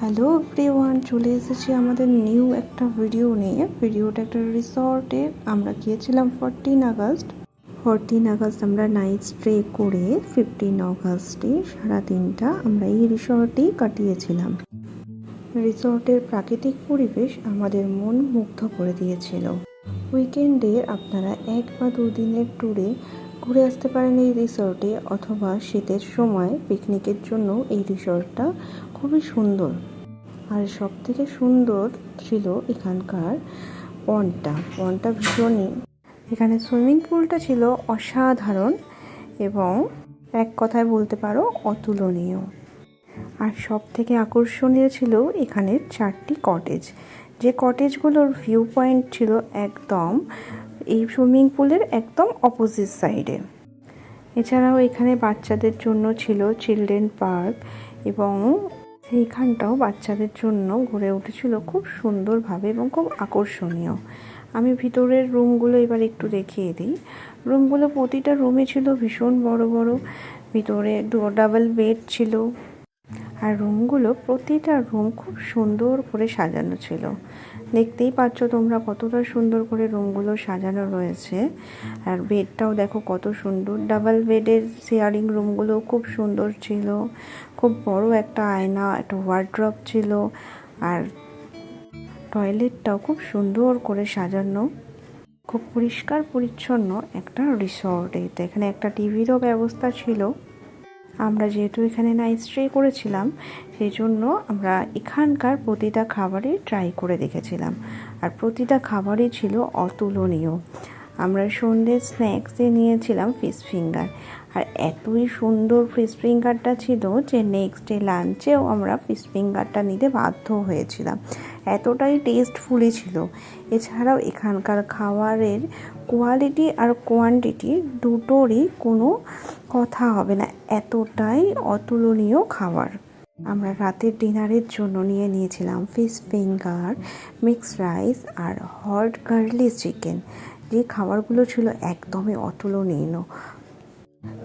Hello everyone, চলে এসেছি আমাদের নিউ একটা ভিডিও নিয়ে। ভিডিওটা একটা রিসর্টে। আমরা গিয়েছিলাম ফোরটিন আগস্ট। ফোরটিন আগস্ট আমরা নাইট স্টে করে ফিফটিন আগস্টে সারা দিনটা আমরা এই রিসর্টেই কাটিয়েছিলাম। রিসর্টের প্রাকৃতিক পরিবেশ আমাদের মন মুগ্ধ করে দিয়েছিল। উইকেন্ডে আপনারা এক বা দুদিনের ট্যুরে ঘুরে আসতে পারেন এই রিসর্টে অথবা শীতের সময় পিকনিকের জন্য এই রিসর্টটা খুবই সুন্দর। আর সব থেকে সুন্দর ছিল এখানকার পনটা। পনটা ভীষণই। এখানে সুইমিং পুলটা ছিল অসাধারণ এবং এক কথায় বলতে পারো অতুলনীয়। আর সব থেকে আকর্ষণীয় ছিল এখানের চারটি কটেজ। যে কটেজগুলোর ভিউ পয়েন্ট ছিল একদম এই সুইমিং পুলের একদম অপোজিট সাইডে এছাড়াও এখানে বাচ্চাদের জন্য ছিল চিলড্রেন পার্ক এবং সেইখানটাও বাচ্চাদের জন্য গড়ে উঠেছিল খুব সুন্দরভাবে এবং খুব আকর্ষণীয়। আমি ভিতরের রুমগুলো এবার একটু দেখিয়ে দিই। রুমগুলো প্রতিটা রুমে ছিল ভীষণ বড় বড়। ভিতরে ডাবল বেড ছিল। আর রুমগুলো প্রতিটা রুম খুব সুন্দর করে সাজানো ছিল। দেখতেই পাচ্ছ তোমরা কতটা সুন্দর করে রুমগুলো সাজানো রয়েছে। আর বেডটাও দেখো কত সুন্দর। ডাবল বেডের শেয়ারিং রুমগুলো খুব সুন্দর ছিল। খুব বড় একটা আয়না, একটা ওয়ার্ড্রপ ছিল। আর টয়লেটটাও খুব সুন্দর করে সাজানো। খুব পরিষ্কার পরিচ্ছন্ন একটা রিসর্ট এখানে একটা টিভিরও ব্যবস্থা ছিল। আমরা যেহেতু এখানে নাইট স্টে করেছিলাম সেই জন্য আমরা এখানকার প্রতিটা খাবারই ট্রাই করে দেখেছিলাম। আর প্রতিটা খাবারই ছিল অতুলনীয়। আমরা সন্ধ্যে স্ন্যাক্সে নিয়েছিলাম ফিশ ফিঙ্গার আর এতই সুন্দর ফিশ ফিঙ্গারটা ছিল যে নেক্সট ডে লাঞ্চেও আমরা ফিশ ফিঙ্গারটা নিতে বাধ্য হয়েছিলাম। এতটাই টেস্টফুলি ছিল। এছাড়াও এখানকার খাবারের কোয়ালিটি আর কোয়ান্টিটি দুটোরই কোনো কথা হবে না। এতটাই অতুলনীয় খাবার। আমরা রাতের ডিনারের জন্য নিয়ে নিয়েছিলাম ফিশ ফিঙ্গার মিক্স রাইস আর হট গার্লি চিকেন। যে খাবারগুলো ছিল একদমই অতুলনীয়।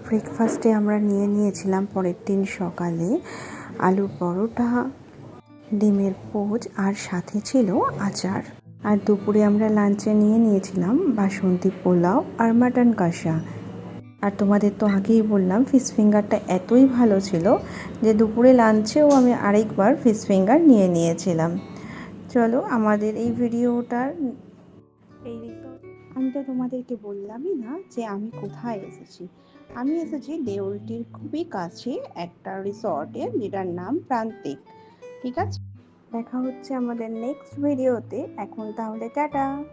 ব্রেকফাস্টে আমরা নিয়ে নিয়েছিলাম পরের দিন সকালে আলুর পরোটা, ডিমের পোচ আর সাথে ছিল আচার। আর দুপুরে আমরা লাঞ্চে নিয়ে নিয়েছিলাম বাসন্তী পোলাও আর মাটন কষা। আর তোমাদের তো আগেই বললাম ফিশ ফিঙ্গারটা এতই ভালো ছিল যে দুপুরে লাঞ্চেও আমি আরেকবার ফিশ ফিঙ্গার নিয়ে নিয়েছিলাম। চলো আমাদের এই ভিডিওটার এই আমি তো তোমাদেরকে বললামই না যে আমি কোথায় এসেছি। আমি এসেছি দেউলটির খুবই কাছে একটা রিসর্টে যেটার নাম প্রান্তিক। ঠিক আছে? দেখা হচ্ছে আমাদের নেক্সট ভিডিওতে এখন তাহলে টাটা!